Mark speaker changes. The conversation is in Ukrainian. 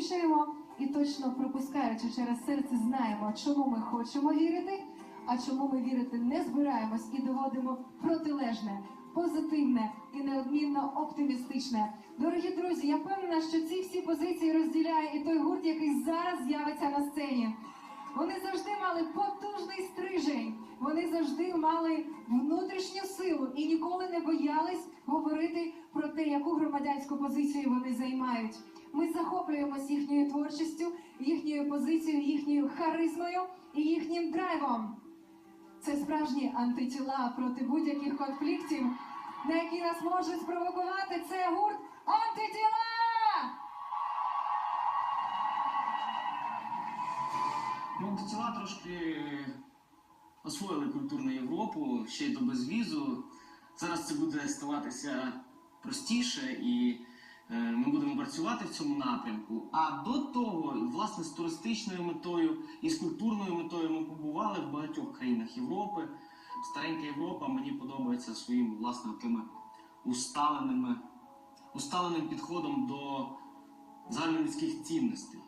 Speaker 1: вирішуємо і точно пропускаючи через серце, знаємо, чому ми хочемо вірити, а чому ми вірити не збираємось і доводимо протилежне, позитивне і неодмінно оптимістичне. Дорогі друзі, я впевнена, що ці всі позиції розділяє і той гурт, який зараз з'явиться на сцені. Вони завжди мали потужний стрижень. Вони завжди мали внутрішню силу і ніколи не боялись говорити про те, яку громадянську позицію вони займають. Ми захоплюємось їхньою творчістю, їхньою позицією, їхньою харизмою і їхнім драйвом. Це справжні антитіла проти будь-яких конфліктів, на які нас можуть спровокувати. Це гурт антитіла!
Speaker 2: Ну, антитіла трошки освоїли культурну Європу ще й до безвізу. Зараз це буде ставатися простіше і ми будемо працювати в цьому напрямку. А до того, власне, з туристичною метою і з культурною метою ми побували в багатьох країнах Європи. Старенька Європа мені подобається своїм власне такими усталеними, усталеним підходом до загальнолюдських цінностей.